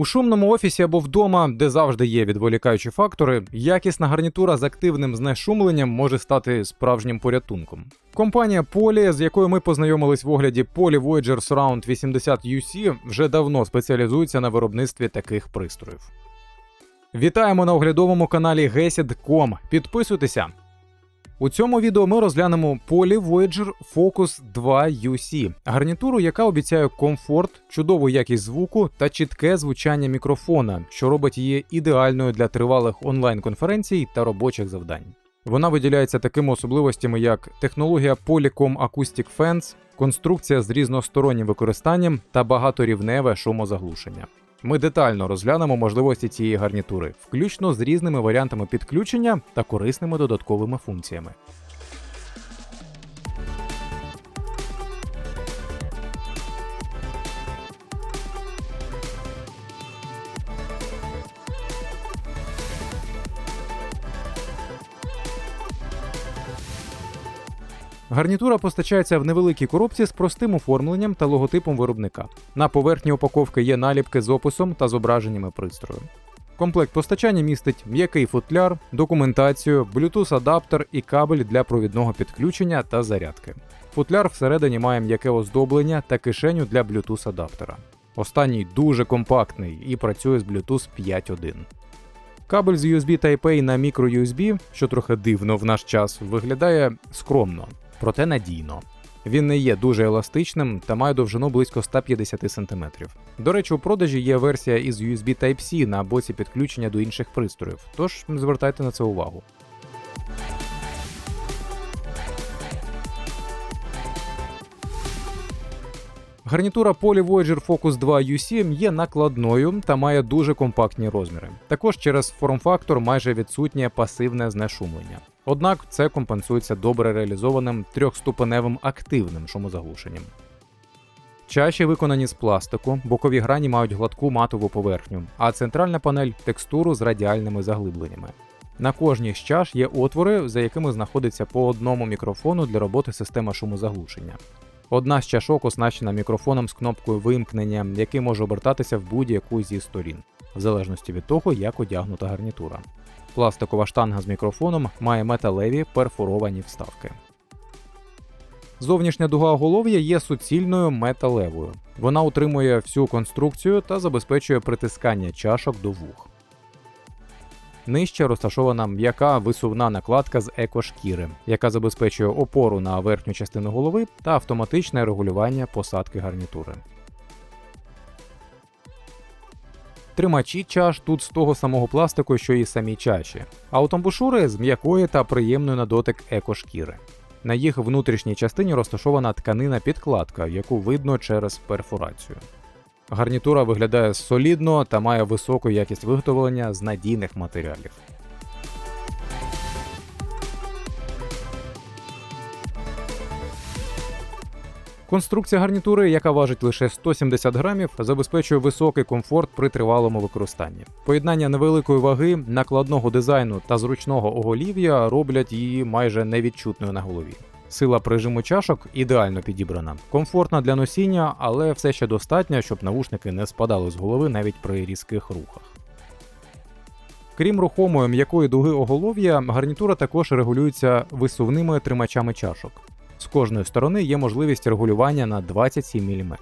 У шумному офісі або вдома, де завжди є відволікаючі фактори, якісна гарнітура з активним знешумленням може стати справжнім порятунком. Компанія Poly, з якою ми познайомились в огляді Poly Voyager Surround 80 UC, вже давно спеціалізується на виробництві таких пристроїв. Вітаємо на оглядовому каналі Gesid.com. Підписуйтеся. У цьому відео ми розглянемо Poly Voyager Focus 2 UC, гарнітуру, яка обіцяє комфорт, чудову якість звуку та чітке звучання мікрофона, що робить її ідеальною для тривалих онлайн-конференцій та робочих завдань. Вона виділяється такими особливостями, як технологія Polycom Acoustic Fence, конструкція з різностороннім використанням та багаторівневе шумозаглушення. Ми детально розглянемо можливості цієї гарнітури, включно з різними варіантами підключення та корисними додатковими функціями. Гарнітура постачається в невеликій коробці з простим оформленням та логотипом виробника. На поверхні упаковки є наліпки з описом та зображеннями пристрою. Комплект постачання містить м'який футляр, документацію, Bluetooth-адаптер і кабель для провідного підключення та зарядки. Футляр всередині має м'яке оздоблення та кишеню для Bluetooth-адаптера. Останній дуже компактний і працює з Bluetooth 5.1. Кабель з USB Type-A на microUSB, що трохи дивно в наш час, виглядає скромно, проте надійно. Він не є дуже еластичним та має довжину близько 150 см. До речі, у продажі є версія із USB Type-C на боці підключення до інших пристроїв, тож звертайте на це увагу. Гарнітура Poly Voyager Focus 2 UC є накладною та має дуже компактні розміри. Також через форм-фактор майже відсутнє пасивне знешумлення. Однак це компенсується добре реалізованим трьохступеневим активним шумозаглушенням. Чаші виконані з пластику, бокові грані мають гладку матову поверхню, а центральна панель текстуру з радіальними заглибленнями. На кожній з чаш є отвори, за якими знаходиться по одному мікрофону для роботи системи шумозаглушення. Одна з чашок оснащена мікрофоном з кнопкою вимкнення, який може обертатися в будь-яку зі сторін, в залежності від того, як одягнута гарнітура. Пластикова штанга з мікрофоном має металеві перфоровані вставки. Зовнішня дуга оголов'я є суцільною металевою. Вона утримує всю конструкцію та забезпечує притискання чашок до вух. Нижче розташована м'яка висувна накладка з екошкіри, яка забезпечує опору на верхню частину голови та автоматичне регулювання посадки гарнітури. Тримачі чаш тут з того самого пластику, що і самі чаші, а у тамбушури з м'якої та приємної на дотик екошкіри. На їх внутрішній частині розташована тканина підкладка, яку видно через перфорацію. Гарнітура виглядає солідно та має високу якість виготовлення з надійних матеріалів. Конструкція гарнітури, яка важить лише 170 грамів, забезпечує високий комфорт при тривалому використанні. Поєднання невеликої ваги, накладного дизайну та зручного оголів'я роблять її майже невідчутною на голові. Сила прижиму чашок ідеально підібрана, комфортна для носіння, але все ще достатня, щоб навушники не спадали з голови навіть при різких рухах. Крім рухомої м'якої дуги оголов'я, гарнітура також регулюється висувними тримачами чашок. З кожної сторони є можливість регулювання на 27 мм.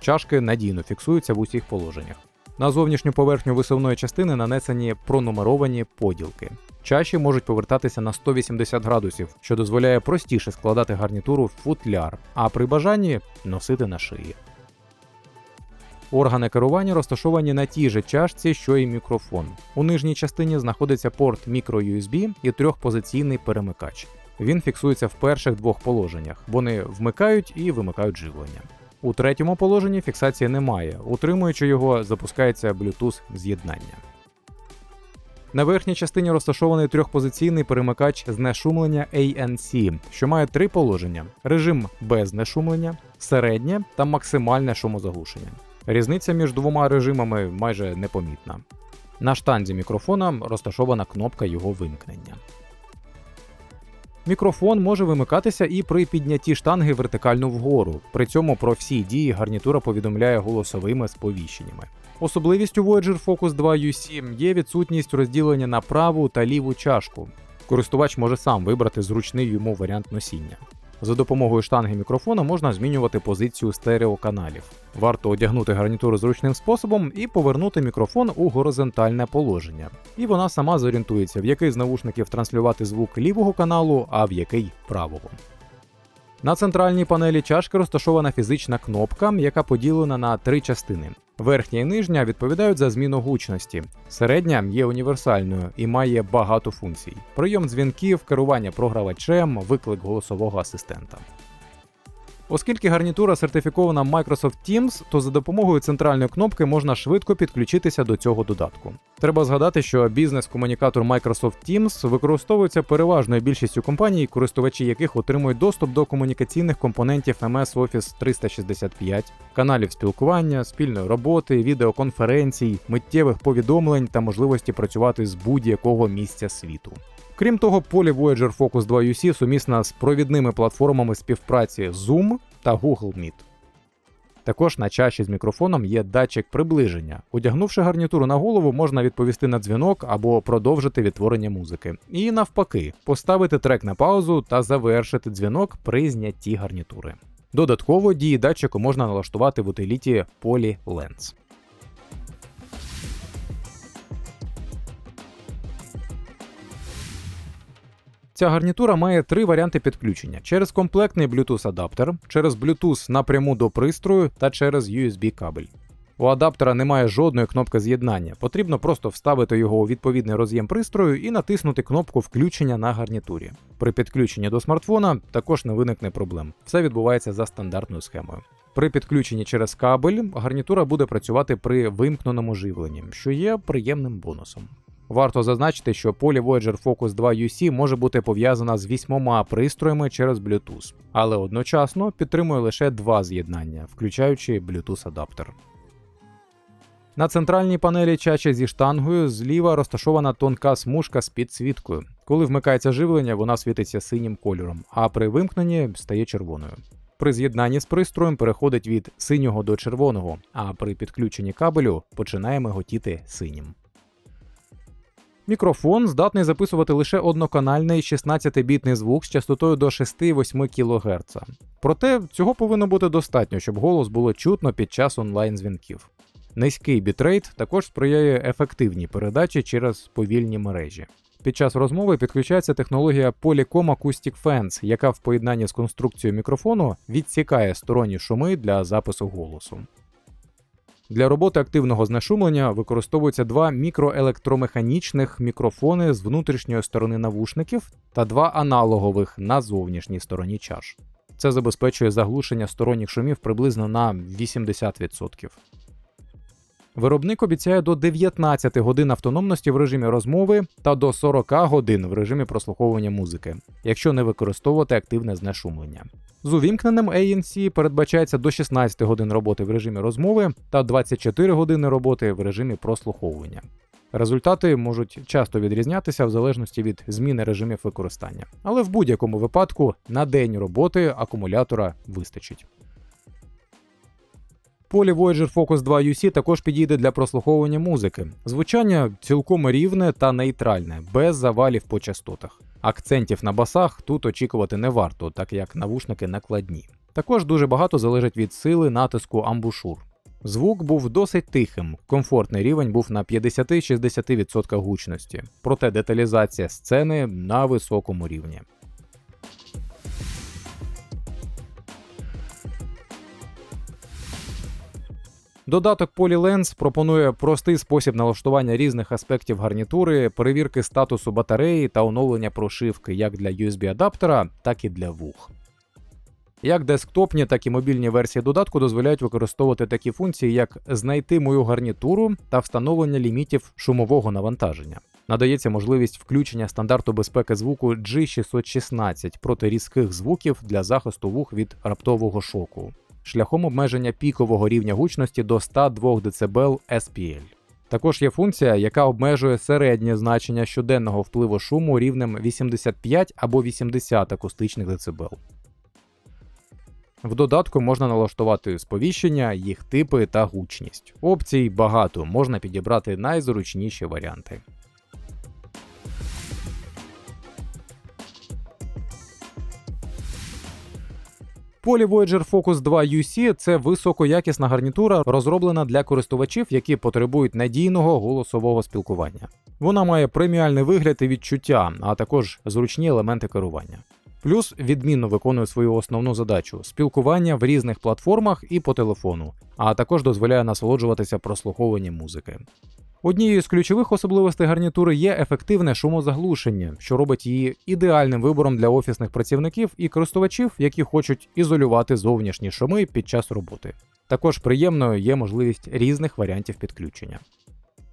Чашки надійно фіксуються в усіх положеннях. На зовнішню поверхню висувної частини нанесені пронумеровані поділки. Чаші можуть повертатися на 180 градусів, що дозволяє простіше складати гарнітуру в футляр, а при бажанні носити на шиї. Органи керування розташовані на тій же чашці, що і мікрофон. У нижній частині знаходиться порт microUSB і трьохпозиційний перемикач. Він фіксується в перших двох положеннях. Вони вмикають і вимикають живлення. У третьому положенні фіксації немає, утримуючи його, запускається Bluetooth з'єднання. На верхній частині розташований трьохпозиційний перемикач знешумлення ANC, що має три положення: режим без знешумлення, середнє та максимальне шумозаглушення. Різниця між двома режимами майже непомітна. На штанзі мікрофона розташована кнопка його вимкнення. Мікрофон може вимикатися і при піднятті штанги вертикально вгору. При цьому про всі дії гарнітура повідомляє голосовими сповіщеннями. Особливістю Voyager Focus 2 UC є відсутність розділення на праву та ліву чашку. Користувач може сам вибрати зручний йому варіант носіння. За допомогою штанги мікрофона можна змінювати позицію стереоканалів. Варто одягнути гарнітуру зручним способом і повернути мікрофон у горизонтальне положення. І вона сама зорієнтується, в який з навушників транслювати звук лівого каналу, а в який правого. На центральній панелі чашки розташована фізична кнопка, яка поділена на три частини. Верхня і нижня відповідають за зміну гучності. Середня є універсальною і має багато функцій: прийом дзвінків, керування програвачем, виклик голосового асистента. Оскільки гарнітура сертифікована Microsoft Teams, то за допомогою центральної кнопки можна швидко підключитися до цього додатку. Треба згадати, що бізнес-комунікатор Microsoft Teams використовується переважною більшістю компаній, користувачі яких отримують доступ до комунікаційних компонентів MS Office 365, каналів спілкування, спільної роботи, відеоконференцій, миттєвих повідомлень та можливості працювати з будь-якого місця світу. Крім того, полі Voyager Focus 2 UC сумісна з провідними платформами співпраці Zoom та Google Meet. Також на чаші з мікрофоном є датчик приближення. Одягнувши гарнітуру на голову, можна відповісти на дзвінок або продовжити відтворення музики. І навпаки, поставити трек на паузу та завершити дзвінок при знятті гарнітури. Додатково дії датчику можна налаштувати в утиліті Poly Lens. Ця гарнітура має три варіанти підключення: через комплектний Bluetooth адаптер, через Bluetooth напряму до пристрою та через USB кабель. У адаптера немає жодної кнопки з'єднання, потрібно просто вставити його у відповідний роз'єм пристрою і натиснути кнопку включення на гарнітурі. При підключенні до смартфона також не виникне проблем. Все відбувається за стандартною схемою. При підключенні через кабель гарнітура буде працювати при вимкненому живленні, що є приємним бонусом. Варто зазначити, що полі Voyager Focus 2 UC може бути пов'язана з вісьмома пристроями через Bluetooth, але одночасно підтримує лише два з'єднання, включаючи Bluetooth адаптер. На центральній панелі чачі зі штангою зліва розташована тонка смужка з підсвіткою. Коли вмикається живлення, вона світиться синім кольором, а при вимкненні стає червоною. При з'єднанні з пристроєм переходить від синього до червоного, а при підключенні кабелю починає миготіти синім. Мікрофон здатний записувати лише одноканальний 16-бітний звук з частотою до 6-8 кГц. Проте цього повинно бути достатньо, щоб голос було чутно під час онлайн-дзвінків. Низький бітрейт також сприяє ефективній передачі через повільні мережі. Під час розмови підключається технологія Polycom Acoustic Fence, яка в поєднанні з конструкцією мікрофону відсікає сторонні шуми для запису голосу. Для роботи активного знешумлення використовуються два мікроелектромеханічних мікрофони з внутрішньої сторони навушників та два аналогових на зовнішній стороні чаш. Це забезпечує заглушення сторонніх шумів приблизно на 80%. Виробник обіцяє до 19 годин автономності в режимі розмови та до 40 годин в режимі прослуховування музики, якщо не використовувати активне знешумлення. З увімкненим ANC передбачається до 16 годин роботи в режимі розмови та 24 години роботи в режимі прослуховування. Результати можуть часто відрізнятися в залежності від зміни режимів використання, але в будь-якому випадку на день роботи акумулятора вистачить. Полі Voyager Focus 2 UC також підійде для прослуховування музики. Звучання цілком рівне та нейтральне, без завалів по частотах. Акцентів на басах тут очікувати не варто, так як навушники накладні. Також дуже багато залежить від сили натиску амбушур. Звук був досить тихим, комфортний рівень був на 50-60% гучності, проте деталізація сцени на високому рівні. Додаток PolyLens пропонує простий спосіб налаштування різних аспектів гарнітури, перевірки статусу батареї та оновлення прошивки як для USB-адаптера, так і для вух. Як десктопні, так і мобільні версії додатку дозволяють використовувати такі функції, як знайти мою гарнітуру та встановлення лімітів шумового навантаження. Надається можливість включення стандарту безпеки звуку G616 проти різких звуків для захисту вух від раптового шоку шляхом обмеження пікового рівня гучності до 102 дБ SPL. Також є функція, яка обмежує середнє значення щоденного впливу шуму рівнем 85 або 80 акустичних дБ. В додатку можна налаштувати сповіщення, їх типи та гучність. Опцій багато, можна підібрати найзручніші варіанти. Poly Voyager Focus 2 UC – це високоякісна гарнітура, розроблена для користувачів, які потребують надійного голосового спілкування. Вона має преміальний вигляд і відчуття, а також зручні елементи керування. Плюс відмінно виконує свою основну задачу спілкування в різних платформах і по телефону, а також дозволяє насолоджуватися прослуховуванням музики. Однією з ключових особливостей гарнітури є ефективне шумозаглушення, що робить її ідеальним вибором для офісних працівників і користувачів, які хочуть ізолювати зовнішні шуми під час роботи. Також приємною є можливість різних варіантів підключення.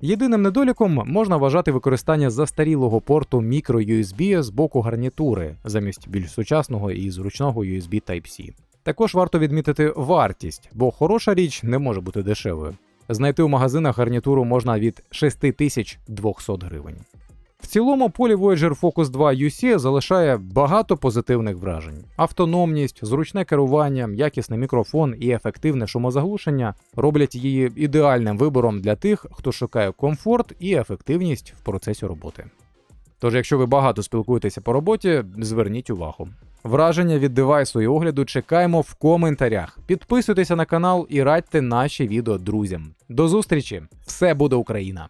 Єдиним недоліком можна вважати використання застарілого порту microUSB з боку гарнітури замість більш сучасного і зручного USB Type-C. Також варто відмітити вартість, бо хороша річ не може бути дешевою. Знайти у магазинах гарнітуру можна від 6200 гривень. В цілому Poly Voyager Focus 2 UC залишає багато позитивних вражень. Автономність, зручне керування, якісний мікрофон і ефективне шумозаглушення роблять її ідеальним вибором для тих, хто шукає комфорт і ефективність в процесі роботи. Тож, якщо ви багато спілкуєтеся по роботі, зверніть увагу. Враження від девайсу і огляду чекаємо в коментарях. Підписуйтеся на канал і радьте наші відео друзям. До зустрічі! Все буде Україна!